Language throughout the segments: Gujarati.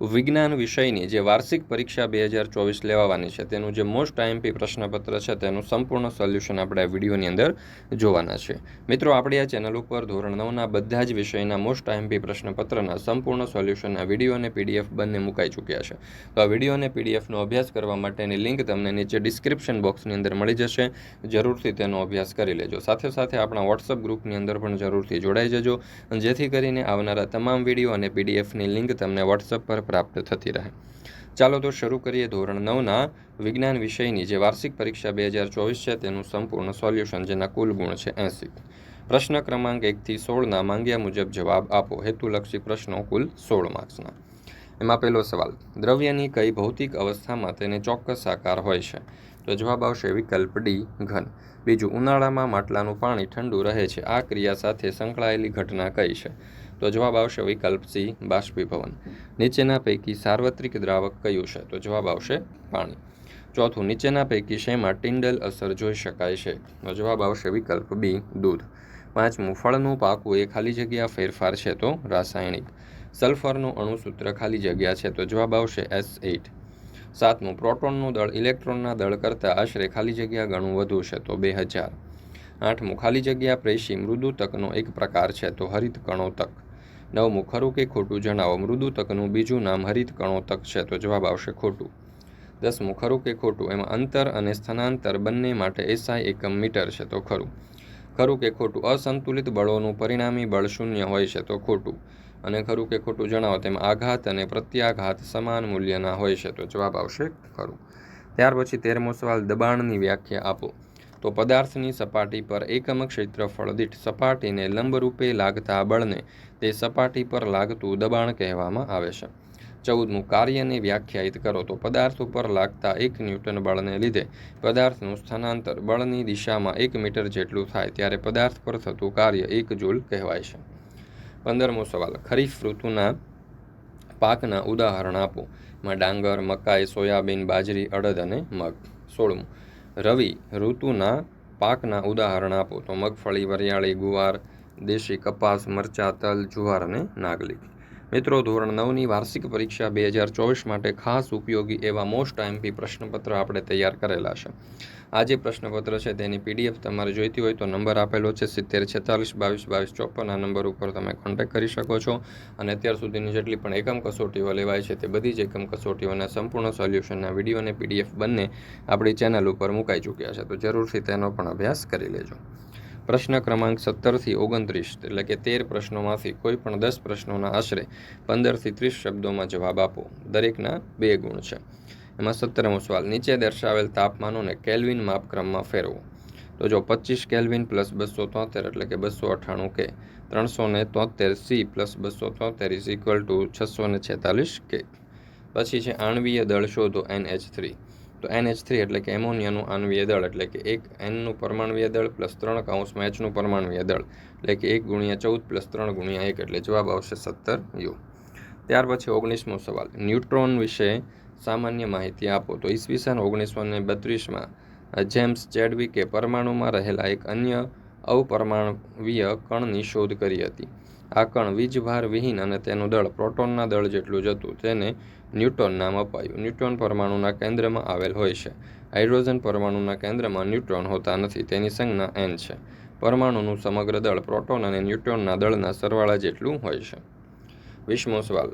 વિજ્ઞાન વિષયની જે વાર્ષિક પરીક્ષા બે હજાર ચોવીસ લેવાની છે, તેનું જે મોસ્ટ આઈએમપી પ્રશ્નપત્ર છે, તેનું સંપૂર્ણ સોલ્યુશન આપણે આ વિડીયોની અંદર જોવાના છે. મિત્રો, આપણી આ ચેનલ ઉપર ધોરણ નવના બધા જ વિષયના મોસ્ટ આઈએમપી પ્રશ્નપત્રના સંપૂર્ણ સોલ્યુશનના વીડિયો અને પીડીએફ બંને મુકાઈ ચૂક્યા છે. તો આ વીડિયો અને પીડીએફનો અભ્યાસ કરવા માટેની લિંક તમને નીચે ડિસ્ક્રિપ્શન બોક્સની અંદર મળી જશે. જરૂરથી તેનો અભ્યાસ કરી લેજો. સાથે સાથે આપણા વોટ્સઅપ ગ્રુપની અંદર પણ જરૂરથી જોડાઈ જજો. જેથી કરીને આવનારા તમામ વીડિયો અને પીડીએફની લિંક તમને વોટ્સઅપ પર પ્રાપ્ત થતી રહે. ચાલો તો શરૂ કરીએ ધોરણ નવના વિજ્ઞાન વિષયની, જે વાર્ષિક પરીક્ષા બે હજાર ચોવીસ છે, તેનું સંપૂર્ણ સોલ્યુશન, જેના કુલ ગુણ છે એંસી પ્રશ્ન ક્રમાંક એકથી સોળના માંગ્યા મુજબ જવાબ આપો. હેતુલક્ષી પ્રશ્નો કુલ સોળ માર્ક્સના. એમાં પહેલો સવાલ, દ્રવ્યની કઈ ભૌતિક અવસ્થામાં તેને ચોક્કસ આકાર હોય છે? તો જવાબ આવશે વિકલ્પ ડી, ઘન. બીજું, ઉનાળામાં માટલાનું પાણી ઠંડુ રહે છે. આ ક્રિયા સાથે સંકળાયેલી ઘટના કઈ છે? તો જવાબ આવશે વિકલ્પ સી, બાષ્પીભવન. નીચેના પૈકી સાર્વત્રિક દ્રાવક કયું છે? તો જવાબ આવશે પાણી. ચોથું, નીચેના પૈકી શેમાં ટિન્ડલ અસર જોઈ શકાય છે? તો જવાબ આવશે વિકલ્પ બી, દૂધ. પાંચમું, ફળનું પાકું એ ખાલી જગ્યા ફેરફાર છે તો રાસાયણિક. સલ્ફરનું અણુસૂત્ર ખાલી જગ્યા છે તો જવાબ આવશે એસ એઇટ. સાતમું, પ્રોટોનનું દળ ઇલેક્ટ્રોનના દળ કરતાં આશરે ખાલી જગ્યા ઘણું વધુ છે તો બે હજાર. આઠમું, ખાલી જગ્યા પ્રેશી મૃદુ તકનો એક પ્રકાર છે તો હરિત કણો તક નવમું ખરું કે ખોટું જણાવો. મૃદુ તકનું બીજું નામ હરિત કણો તક છે. તો જવાબ આવશે ખોટું. દસમું ખરું કે ખોટું, એમાં અંતર અને સ્થાનાંતર બંને માટે એસઆઈ એકમ મીટર છે. તો ખરું. ખરું કે ખોટું, અસંતુલિત બળોનું પરિણામી બળ શૂન્ય હોય છે. તો ખોટું. અને ખરું કે ખોટું જણાવો, તેમાં આઘાત અને પ્રત્યાઘાત સમાન મૂલ્યના હોય છે. તો જવાબ આવશે ખરું. ત્યાર પછી તેરમો સવાલ દબાણની વ્યાખ્યા આપો. તો પદાર્થની સપાટી પર એકમ ક્ષેત્રફળ દીઠ સપાટીને લંબરૂપે લાગતા બળને તે સપાટી પર લાગતું દબાણ કહેવામાં આવે છે. ચૌદમું, કાર્યને વ્યાખ્યાયિત કરો. તો પદાર્થ ઉપર લાગતા એક ન્યૂટન બળને લીધે પદાર્થનું સ્થાનાંતર બળની દિશામાં એક મીટર જેટલું થાય ત્યારે પદાર્થ પર થતું કાર્ય એક જૂલ કહેવાય છે. પંદરમો સવાલ, ખરીફ ઋતુના પાકના ઉદાહરણ આપો. માં ડાંગર, મકાઈ, સોયાબીન, બાજરી, અડદ અને મગ. સોળમું રવિ ઋતુના પાકના ઉદાહરણ આપો. તો મગફળી, વરિયાળી, ગુવાર, દેશી કપાસ, મરચાં, તલ, જુવાર અને નાગલી મિત્રો, ધોરણ નવની વાર્ષિક પરીક્ષા બે હજાર ચોવીસ માટે ખાસ ઉપયોગી એવા મોસ્ટ આઈએમપી પ્રશ્નપત્ર આપણે તૈયાર કરેલા છે. આ જે પ્રશ્નપત્ર છે, તેની પીડીએફ તમારે જોઈતી હોય તો નંબર આપેલો છે, સિત્તેર છેતાલીસ, બાવીસ બાવીસ, ચોપન. આ નંબર ઉપર તમે કોન્ટેક્ટ કરી શકો છો અને અત્યાર સુધીની જેટલી પણ એકમ કસોટીઓ લેવાય છે, તે બધી જ એકમ કસોટીઓના સંપૂર્ણ સોલ્યુશનના વીડિયો અને પીડીએફ બંને આપણી ચેનલ ઉપર મુકાઈ ચૂક્યા છે. તો જરૂરથી તેનો પણ અભ્યાસ કરી લેજો. પ્રશ્ન ક્રમાંક સત્તરથી ઓગણત્રીસ, એટલે કે તેર પ્રશ્નોમાંથી કોઈ પણ દસ પ્રશ્નોના આશરે પંદરથી ત્રીસ શબ્દોમાં જવાબ આપો. દરેકના બે ગુણ છે. એમાં સત્તરમો સવાલ, નીચે દર્શાવેલ તાપમાનોને કેલ્વિન માપક્રમમાં ફેરવો. તો જો પચીસ કેલ્વિન પ્લસ બસો તોતેર, એટલે કે બસો અઠ્ઠાણું કે ત્રણસો ને તોતેર સી પ્લસ બસો તોતેર ઇઝ ઇક્વલ ટુ છસો ને છેતાલીસ કે. પછી છે, આણવીય દળ શોધો, એન એચ થ્રી. તો એન એચ થ્રી એટલે કે એમોનિયાનું આણવીય દળ એટલે કે એક એનનું પરમાણવીય દળ પ્લસ ત્રણ કાઉન્સમાં એચનું પરમાણવીય દળ એટલે કે એક ગુણ્યા ચૌદ પ્લસ ત્રણ ગુણ્યા એક એટલે જવાબ આવશે સત્તર યુ ત્યાર પછી ઓગણીસમો સવાલ. ન્યુટ્રોન વિશે સામાન્ય માહિતી આપો. તો ઈસવીસન ઓગણીસો ને બત્રીસમાં જેમ્સ ચેડવિકે પરમાણુમાં રહેલા એક અન્ય અવપરમાણવીય કણની શોધ કરી હતી. આ કણ વીજભાર વિહીન અને તેનું દળ પ્રોટોનના દળ જેટલું જ હતું, તેને ન્યૂટોન નામ અપાયું. ન્યૂટ્રોન પરમાણુના કેન્દ્રમાં આવેલ હોય છે. હાઇડ્રોજન પરમાણુના કેન્દ્રમાં ન્યૂટ્રોન હોતા નથી, તેની સંજ્ઞા એન છે. પરમાણુનું સમગ્ર દળ પ્રોટોન અને ન્યૂટ્રોનના દળના સરવાળા જેટલું હોય છે. વીસમો સવાલ,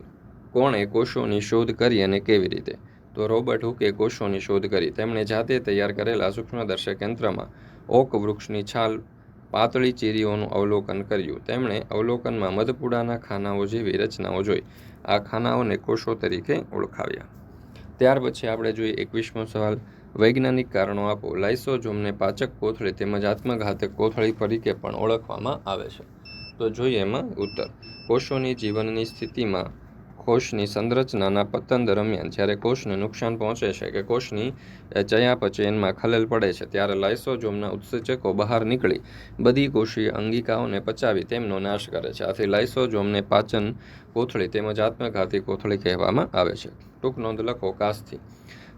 કોણે કોષોની શોધ કરી અને કેવી રીતે? તો રોબર્ટ હુકે કોષોની શોધ કરી. તેમણે જાતે તૈયાર કરેલા સૂક્ષ્મદર્શક યંત્રમાં ઓક વૃક્ષની છાલ પાતળી ચીરીઓનું અવલોકન કર્યું. તેમણે અવલોકનમાં મધપુડાના ખાનાઓ જેવી રચનાઓ જોઈ. આ ખાનાઓને કોષો તરીકે ઓળખાવ્યા. ત્યાર પછી આપણે જોઈએ એકવીસમો સવાલ. વૈજ્ઞાનિક કારણો આપો. લાઇસોજોમને પાચક કોથળી તેમજ આત્મઘાતક કોથળી તરીકે પણ ઓળખવામાં આવે છે. તો જોઈએ એમાં ઉત્તર. કોષોની જીવનની સ્થિતિમાં કોષની સંરચનાના પતન દરમિયાન જ્યારે કોષને નુકસાન પહોંચે છે કે કોષની ચયાપચયનમાં ખલેલ પડે છે, ત્યારે લાઇસોજોમના ઉત્સેચકો બહાર નીકળી બધી કોષીય અંગિકાઓને પચાવી તેમનો નાશ કરે છે. આથી લાઇસોજોમને પાચન કોથળી તેમજ આત્મઘાતી કોથળી કહેવામાં આવે છે. ટૂંક નોંધ લખો, કાસથી.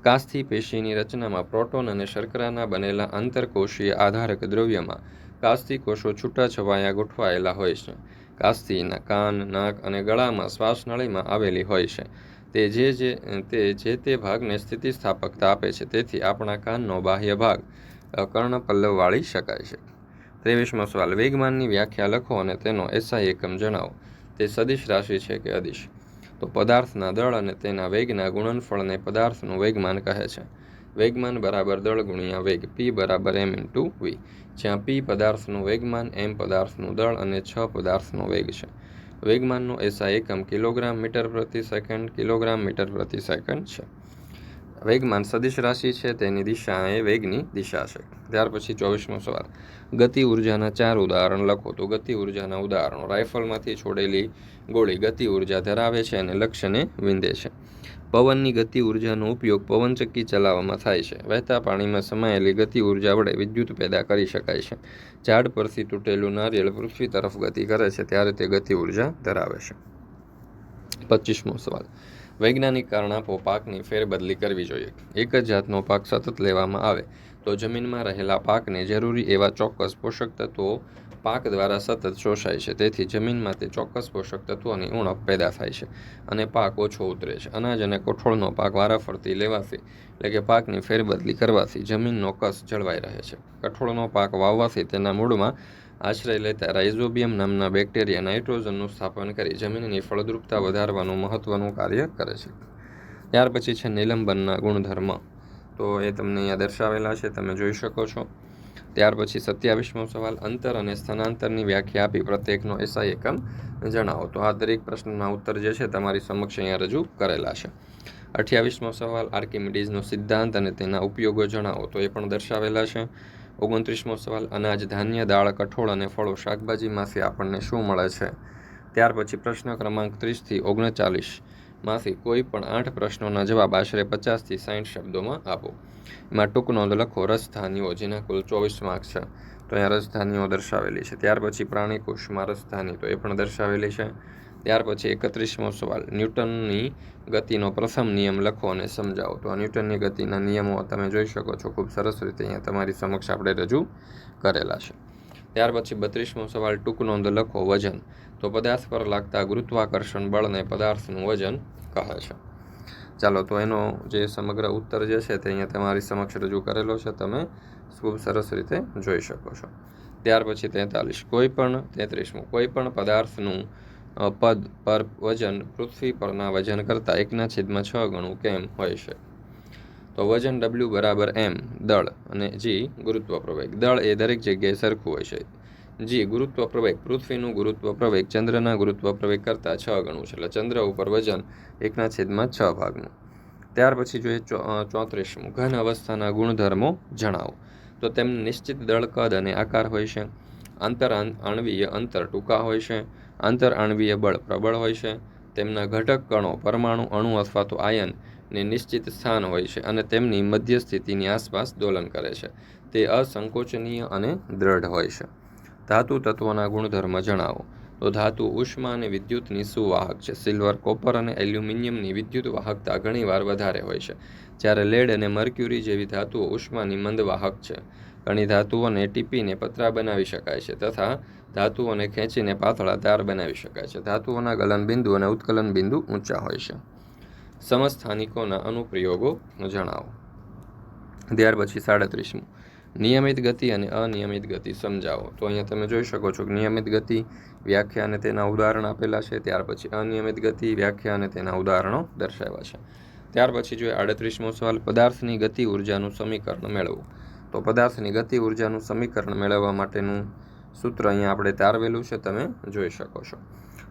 કાસ્થિ પેશીની રચનામાં પ્રોટોન અને શર્કરાના બનેલા આંતરકોષીય આધારક દ્રવ્યમાં કાસ્થિ કોષો છૂટાછવાયા ગોઠવાયેલા હોય છે. કાસ્થિના કાન, નાક અને ગળામાં શ્વાસનળીમાં આવેલી હોય છે. તે જે જે, તે જે તે ભાગને સ્થિતિસ્થાપકતા આપે છે, તેથી આપણા કાનનો બાહ્ય ભાગ કર્ણપલ્લવ વાળી શકાય છે. ત્રેવીસમો સવાલ, વેગમાનની વ્યાખ્યા લખો અને તેનો એસઆઈ એકમ જણાવો. તે સદિશ રાશિ છે કે અદિશ? તો પદાર્થના દળ અને તેના વેગના ગુણનફળને પદાર્થનું વેગમાન કહે છે. વેગમાન બરાબર દળ ગુણ્યા વેગ પી બરાબર એમ ઇન્ટુ વી જ્યાં પી પદાર્થનું વેગમાન એમ પદાર્થનું દળ અને છ પદાર્થનો વેગ છે. વેગમાનનો એસઆઈ એકમ કિલોગ્રામ મીટર પ્રતિ સેકન્ડ કિલોગ્રામ મીટર પ્રતિ સેકન્ડ છે. વેગમાન સદિશ રાશિ છે, તેની દિશા એ વેગની દિશા છે. ત્યાર પછી ચોવીસમો સવાલ. ગતિ ઉર્જાના ચાર ઉદાહરણ લખો તો ગતિ ઉર્જાના ઉદાહરણો. રાઇફલમાંથી છોડેલી ગોળી ગતિ ઊર્જા ધરાવે છે અને લક્ષ્યને વિંધે છે. પવનની ગતિ ઉર્જાનો ઉપયોગ પવનચક્કી ચલાવવામાં થાય છે. વહેતા પાણીમાં સમાયેલી ગતિ ઊર્જા વડે વિદ્યુત પેદા કરી શકાય છે. ઝાડ પરથી તૂટેલું નારિયેળ પૃથ્વી તરફ ગતિ કરે છે, ત્યારે તે ગતિ ઊર્જા ધરાવે છે. પચીસમો સવાલ. વૈજ્ઞાનિક કારણ આપો પાકની ફેરબદલી કરવી જોઈએ. એક જ જાતનો પાક સતત લેવામાં આવે, તો જમીનમાં રહેલા પાકને જરૂરી એવા ચોક્કસ પોષક તત્વો પાક દ્વારા સતત શોષાય છે. તેથી જમીનમાં તે ચોક્કસ પોષક તત્વોની ઉણપ પેદા થાય છે અને પાક ઓછો ઉતરે છે. અનાજ અને કઠોળનો પાક વારાફરતી લેવાથી, એટલે કે પાકની ફેરબદલી કરવાથી જમીનનો કસ જળવાઈ રહે છે. કઠોળનો પાક વાવવાથી તેના મૂળમાં આશ્રય લેતા રાઇઝોબિયમ નામના બેક્ટેરિયા નાઇટ્રોજનનું સ્થાપન કરી જમીનની ફળદ્રુપતા વધારવાનું મહત્ત્વનું કાર્ય કરે છે. ત્યાર પછી છે નિલંબનના ગુણધર્મ. તો એ તમને અહીંયા દર્શાવેલા છે, તમે જોઈ શકો છો. ત્યાર પછી સત્યાવીસમો સવાલ, અંતર અને સ્થાનાંતરની વ્યાખ્યા આપી પ્રત્યેકનો એસઆઈ એકમ જણાવો. તો આ દરેક પ્રશ્નના ઉત્તર જે છે તમારી સમક્ષ અહીંયા રજૂ કરેલા છે. અઠ્યાવીસમો સવાલ, આર્કિમિડીઝનો સિદ્ધાંત અને તેના ઉપયોગો જણાવો. તો એ પણ દર્શાવેલા છે. ઓગણત્રીસમો સવાલ, અનાજ, ધાન્ય, દાળ, કઠોળ અને ફળો શાકભાજીમાંથી આપણને શું મળે છે? ત્યાર પછી પ્રશ્ન ક્રમાંક ત્રીસથી ઓગણચાલીસમાંથી કોઈ પણ આઠ પ્રશ્નોના જવાબ આશરે પચાસથી સાઠ શબ્દોમાં આપો. એમાં ટૂંક નોંધ લખો રસધાનીઓ જેના કુલ ચોવીસ માર્ક છે. તો અહીંયા રસધાનીઓ દર્શાવેલી છે. ત્યાર પછી પ્રાણીકોષમાં રસધાની તો એ પણ દર્શાવેલી છે. ત્યાર પછી એકત્રીસમો સવાલ. ન્યૂટનની ગતિનો પ્રથમ નિયમ લખો અને સમજાવો. તો આ ન્યૂટનની ગતિના નિયમો તમે જોઈ શકો છો. ખૂબ સરસ રીતે અહીંયા તમારી સમક્ષ આપણે રજૂ કરેલા છે. ત્યાર પછી બત્રીસમો સવાલ, ટૂંક નોંધ લખો, વજન. તો પદાર્થ પર લાગતા ગુરુત્વાકર્ષણ બળને પદાર્થનું વજન કહે છે. ચાલો, તો એનો જે સમગ્ર ઉત્તર જે છે તે અહીંયા તમારી સમક્ષ રજૂ કરેલો છે. તમે ખૂબ સરસ રીતે જોઈ શકો છો. ત્યાર પછી તેતાલીસ. કોઈ પણ તેત્રીસમું. કોઈ પણ પદાર્થનું પદ પર વજન પૃથ્વી પરના વજન કરતાં એકના છેદમાં છ ગણું કેમ હોય છે? તો વજન ડબલ્યુ બરાબર એમ દળ અને જી ગુરુત્વ પ્રવેગ દળ એ દરેક જગ્યાએ સરખું હોય છે. જી ગુરુત્વ પ્રવેગ પૃથ્વીનું ગુરુત્વ પ્રવેગ ચંદ્રના ગુરુત્વ પ્રવેગ કરતાં છ ગણું છે. એટલે ચંદ્ર ઉપર વજન એકના છેદમાં છ ભાગનું. ત્યાર પછી જોઈએ ચોત્રીસમું. ઘન અવસ્થાના ગુણધર્મો જણાવો. તો તેમનું નિશ્ચિત દળ કદ અને આકાર હોય છે? આંતર આણવીય અંતર ટૂંકા હોય છે. આંતર આણવીય બળ પ્રબળ હોય છે. તેમના ઘટક કણો પરમાણુ અણુ અથવા તો આયન ને નિશ્ચિત સ્થાન હોય છે અને તેમની મધ્ય સ્થિતિની આસપાસ દોલન કરે છે. તે અસંકોચનીય અને દ્રઢ હોય છે. ધાતુ તત્વોના ગુણધર્મ જણાવો. તો ધાતુ ઉષ્મા અને વિદ્યુતની સુવાહક છે. સિલ્વર, કોપર અને એલ્યુમિનિયમની વિદ્યુત વાહકતા ઘણીવાર વધારે હોય છે. જ્યારે લેડ અને મર્ક્યુરી જેવી ધાતુઓ ઉષ્માની મંદવાહક છે. ઘણી ધાતુઓને ટીપીને પતરા બનાવી શકાય છે તથા ધાતુઓને ખેંચીને પાતળા તાર બનાવી શકાય છે. ધાતુઓના ગલન બિંદુ અને ઉત્કલન બિંદુ ઊંચા હોય છે. સમસ્થાનિકોના અનુપ્રયોગો જણાવો. ત્યાર પછી સાડત્રીસમું. નિયમિત ગતિ અને અનિયમિત ગતિ સમજાવો. તો અહીંયા તમે જોઈ શકો છો કે નિયમિત ગતિ વ્યાખ્યા અને તેના ઉદાહરણ આપેલા છે. ત્યાર પછી અનિયમિત ગતિ વ્યાખ્યા અને તેના ઉદાહરણો દર્શાવ્યા છે. ત્યાર પછી જોઈએ આડત્રીસમો સવાલ, પદાર્થની ગતિ ઉર્જાનું સમીકરણ મેળવવું તો પદાર્થની ગતિ ઉર્જાનું સમીકરણ મેળવવા માટેનું સૂત્ર અહીંયા આપણે તારવેલું છે, તમે જોઈ શકો છો.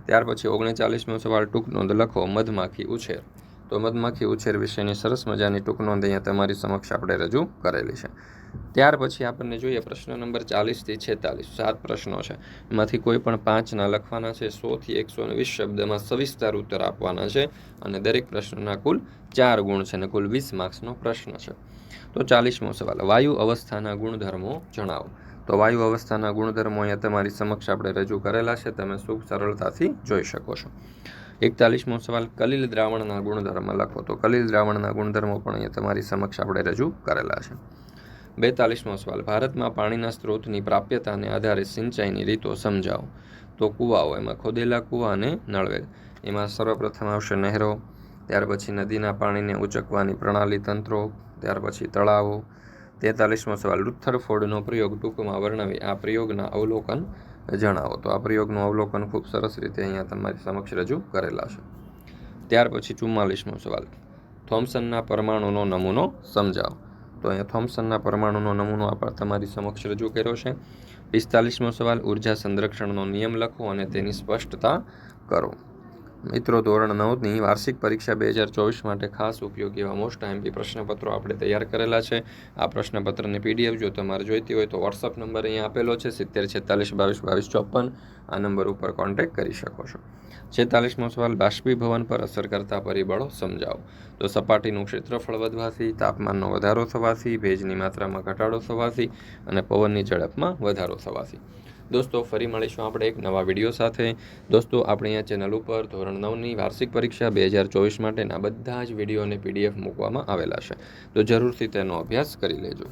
ત્યાર પછી ઓગણચાલીસમો સવાલ, ટૂંક નોંધ લખો, મધમાખી ઉછેર. તો મધમાખી ઉછેર વિશેની સરસ મજાની ટૂંક નોંધ અહીંયા તમારી સમક્ષ આપણે રજૂ કરેલી છે. ત્યાર પછી આપણને જોઈએ પ્રશ્ન નંબર ચાલીસથી છેતાલીસ. સાત પ્રશ્નો છે. એમાંથી કોઈ પણ પાંચના લખવાના છે. સોથી એકસો વીસ શબ્દમાં સવિસ્તાર ઉત્તર આપવાના છે અને દરેક પ્રશ્નના કુલ ચાર ગુણ છે અને કુલ વીસ માર્ક્સનો પ્રશ્ન છે. તો ચાલીસમો સવાલ. વાયુ અવસ્થાના ગુણધર્મો જણાવો. તો વાયુ અવસ્થાના ગુણધર્મો અહીંયા તમારી સમક્ષ આપણે રજૂ કરેલા છે. તમે ખૂબ સરળતાથી જોઈ શકો છો. એકતાલીસમો સવાલ, કલીલ દ્રાવણના ગુણધર્મ લખો. તો કલીલ દ્રાવણના ગુણધર્મો પણ અહીંયા તમારી સમક્ષ આપણે રજૂ કરેલા છે. બેતાલીસમો સવાલ, ભારતમાં પાણીના સ્ત્રોતની પ્રાપ્યતાને આધારે સિંચાઈની રીતો સમજાવો. તો કૂવાઓ, એમાં ખોદેલા કૂવા અને નળવેલ એમાં સર્વપ્રથમ આવશે નહેરો. ત્યાર પછી નદીના પાણીને ઉચકવાની પ્રણાલી તંત્રો, ત્યાર પછી તળાવો. તેતાલીસમો સવાલ લુથરફોર્ડનો પ્રયોગ ટૂંકમાં વર્ણવી આ પ્રયોગના અવલોકન જણાવો. તો આ પ્રયોગનું અવલોકન ખૂબ સરસ રીતે અહીંયા તમારી સમક્ષ રજૂ કરેલા છે. ત્યાર પછી ચુમ્માલીસમો સવાલ, થોમ્સનના પરમાણુનો નમૂનો સમજાવો. તો અહીંયા થોમ્સનના પરમાણુનો નમૂનો આપણે તમારી સમક્ષ રજૂ કર્યો છે. પિસ્તાલીસમો સવાલ ઊર્જા સંરક્ષણનો નિયમ લખો અને તેની સ્પષ્ટતા કરો. મિત્રો, ધોરણ નવની વાર્ષિક પરીક્ષા બે હજાર ચોવીસ માટે ખાસ ઉપયોગી એવા મોસ્ટ આઈએમપી પ્રશ્નપત્રો આપણે તૈયાર કરેલા છે. આ પ્રશ્નપત્રની પીડીએફ જો તમારે જોઈતી હોય તો વોટ્સઅપ નંબર અહીંયા આપેલો છે, સિત્તેર છેતાલીસ બાવીસ બાવીસ ચોપન. આ નંબર ઉપર કોન્ટેક્ટ કરી શકો છો. છેતાલીસમો સવાલ, બાષ્પીભવન પર અસર કરતા પરિબળો સમજાવો. તો સપાટીનું ક્ષેત્રફળ વધવાથી, તાપમાનનો વધારો થવાથી, ભેજની માત્રામાં ઘટાડો થવાથી અને પવનની ઝડપમાં વધારો થવાથી. દોસ્તો, ફરી મળીશું આપણે એક નવા વીડિયો સાથે. દોસ્તો, આપણે અહીંયા ચેનલ ઉપર ધોરણ નવની વાર્ષિક પરીક્ષા બે હજાર ચોવીસ માટેના બધા જ વીડિયો અને પીડીએફ મૂકવામાં આવેલા છે. તો જરૂરથી તેનો અભ્યાસ કરી લેજો.